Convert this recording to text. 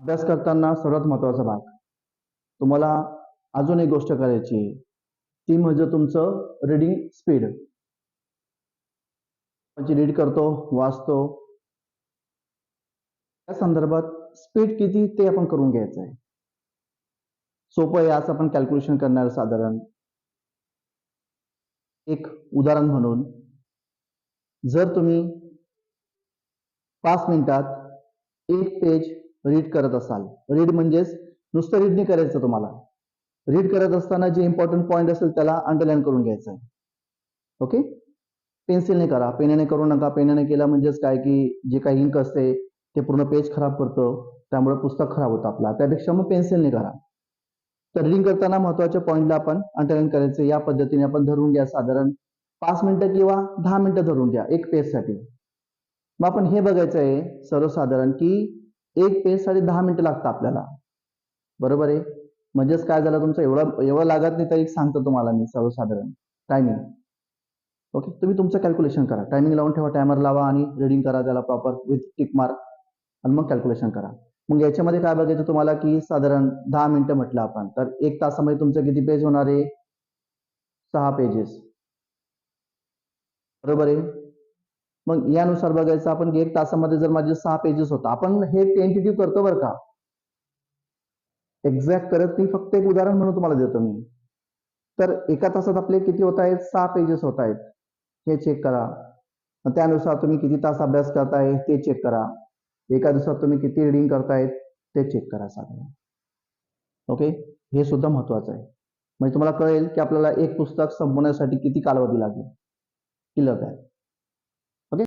अभ्यास करताना सर्वात महत्त्वाचा भाग. तुम्हाला अजून एक गोष्ट करायची आहे. ती म्हणजे तुमचं रीडिंग स्पीड म्हणजे रीड करतो वाचतो. त्या संदर्भात स्पीड किती ते आपण करून घ्यायचं आहे. सोपं आहे आज आपण कॅल्क्युलेशन करणार साधारण. एक उदाहरण म्हणून जर तुम्ही पाच मिनिटात एक पेज रीड करत असाल. रीड म्हणजेच नुसतं रीड नाही करायचं तुम्हाला. रीड करत असताना जे इम्पॉर्टंट पॉईंट असेल त्याला अंडरलाईन करून घ्यायचं आहे ओके पेन्सिलने करा. पेनाने करू नका. पेनाने केलं म्हणजेच काय की जे काही इंक असते ते पूर्ण पेज खराब करतं. त्यामुळे पुस्तक खराब होतं आपला. त्यापेक्षा मग पेन्सिलने करा. तर रीडिंग करताना महत्त्वाच्या पॉईंटला आपण अंडरलाईन करायचं. या पद्धतीने आपण धरून घ्या. साधारण पाच मिनिटं किंवा दहा मिनिटं धरून घ्या. एक पेजसाठी मग आपण हे बघायचं आहे सर्वसाधारण की एक पेजसाठी दहा मिनिटं लागतं आपल्याला. बरोबर आहे? म्हणजेच काय झालं तुमचं? एवढं एवढं लागत नाही तर एक सांगतो तुम्हाला मी सर्वसाधारण. टायमिंग ओके तुम्ही तुमचं कॅल्क्युलेशन करा. टायमिंग लावून ठेवा टायमर लावा आणि रिडिंग करा त्याला प्रॉपर विथ टिक मार्क आणि मग कॅल्क्युलेशन करा. मग याच्यामध्ये काय बघायचं तुम्हाला की साधारण दहा मिनिटं म्हटलं आपण. तर एक तासामध्ये तुमचं किती पेज होणार आहे? सहा पेजेस बरोबर आहे? मग यानुसार बघायचं आपण एक तासामध्ये जर माझे सहा पेजेस होता आपण हे टेंटेटिव्ह करतो बरं का? एक्झॅक्ट करत नाही फक्त एक उदाहरण म्हणून तुम्हाला देतो मी. तर एका तासात आपले किती होत आहेत? सहा पेजेस होत आहेत. हे चेक करा. त्यानुसार तुम्ही किती तास अभ्यास करताय? ते चेक करा. एका दिवसात तुम्ही किती रिडिंग करतायत? ते चेक करा साधारण. ओके हे सुद्धा महत्वाचं आहे. म्हणजे तुम्हाला कळेल की आपल्याला एक पुस्तक संपवण्यासाठी किती कालावधी लागेल. क्लिअर काय